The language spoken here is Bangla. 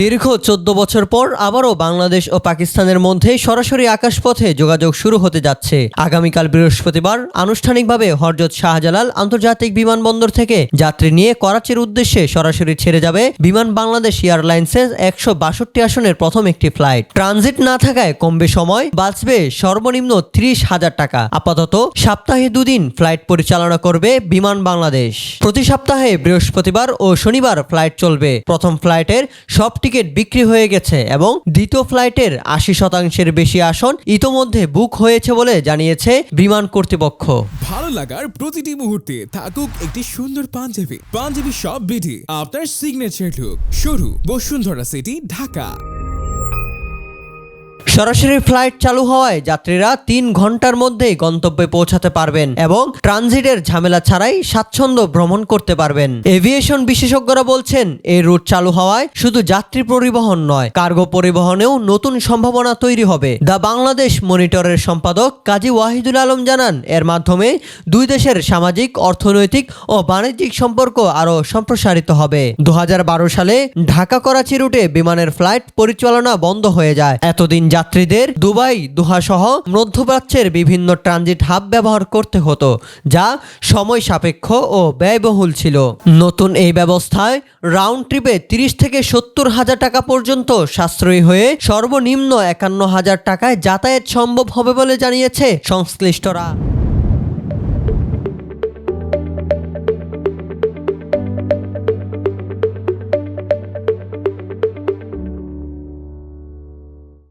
দীর্ঘ চোদ্দ বছর পর আবারও বাংলাদেশ ও পাকিস্তানের মধ্যে সরাসরি আকাশপথে যোগাযোগ শুরু হতে যাচ্ছে। আগামীকাল বৃহস্পতিবার আনুষ্ঠানিকভাবে হরজত শাহজালাল আন্তর্জাতিক বিমানবন্দর থেকে যাত্রী নিয়ে করাচির উদ্দেশ্যে সরাসরি ছেড়ে যাবে বিমান বাংলাদেশ এয়ারলাইন্সের একশো বাষট্টি আসনের প্রথম একটি ফ্লাইট। ট্রানজিট না থাকায় কমবে সময়, বাঁচবে সর্বনিম্ন ত্রিশ হাজার টাকা। আপাতত সপ্তাহে দুদিন ফ্লাইট পরিচালনা করবে বিমান বাংলাদেশ। প্রতি সপ্তাহে বৃহস্পতিবার ও শনিবার ফ্লাইট চলবে। প্রথম ফ্লাইটের সব টিকিট বিক্রি হয়ে গেছে এবং দ্বিতীয় ফ্লাইটের আশি শতাংশের বেশি আসন ইতোমধ্যে বুক হয়েছে বলে জানিয়েছে বিমান কর্তৃপক্ষ। ভালো লাগার প্রতিটি মুহূর্তে থাকুক একটি সুন্দর পাঞ্জাবি। পাঞ্জাবি সব বিধি, আপনার সিগনেচার লুক সরু বসুন্ধরা সিটি ঢাকা। সরাসরি ফ্লাইট চালু হওয়ায় যাত্রীরা তিন ঘণ্টার মধ্যেই গন্তব্যে পৌঁছাতে পারবেন এবং ট্রানজিটের ঝামেলা ছাড়াই স্বাচ্ছন্দ্য ভ্রমণ করতে পারবেন। এভিয়েশন বিশেষজ্ঞরা বলছেন, এই রুট চালু হওয়ায় শুধু যাত্রী পরিবহন নয়, কার্গো পরিবহনেও নতুন সম্ভাবনা তৈরি হবে। দ্য বাংলাদেশ মনিটরের সম্পাদক কাজী ওয়াহিদুল আলম জানান, এর মাধ্যমে দুই দেশের সামাজিক, অর্থনৈতিক ও বাণিজ্যিক সম্পর্ক আরও সম্প্রসারিত হবে। দু হাজার বারো সালে ঢাকা করাচি রুটে বিমানের ফ্লাইট পরিচালনা বন্ধ হয়ে যায়। এতদিন যাত্রীদের দুবাই, দোহাসহ মধ্যপ্রাচ্যের বিভিন্ন ট্রানজিট হাব ব্যবহার করতে হতো, যা সময় সাপেক্ষ ও ব্যয়বহুল ছিল। নতুন এই ব্যবস্থায় রাউন্ড ট্রিপে তিরিশ থেকে সত্তর হাজার টাকা পর্যন্ত সাশ্রয়ী হয়ে সর্বনিম্ন একান্ন হাজার টাকায় যাতায়াত সম্ভব হবে বলে জানিয়েছে সংশ্লিষ্টরা।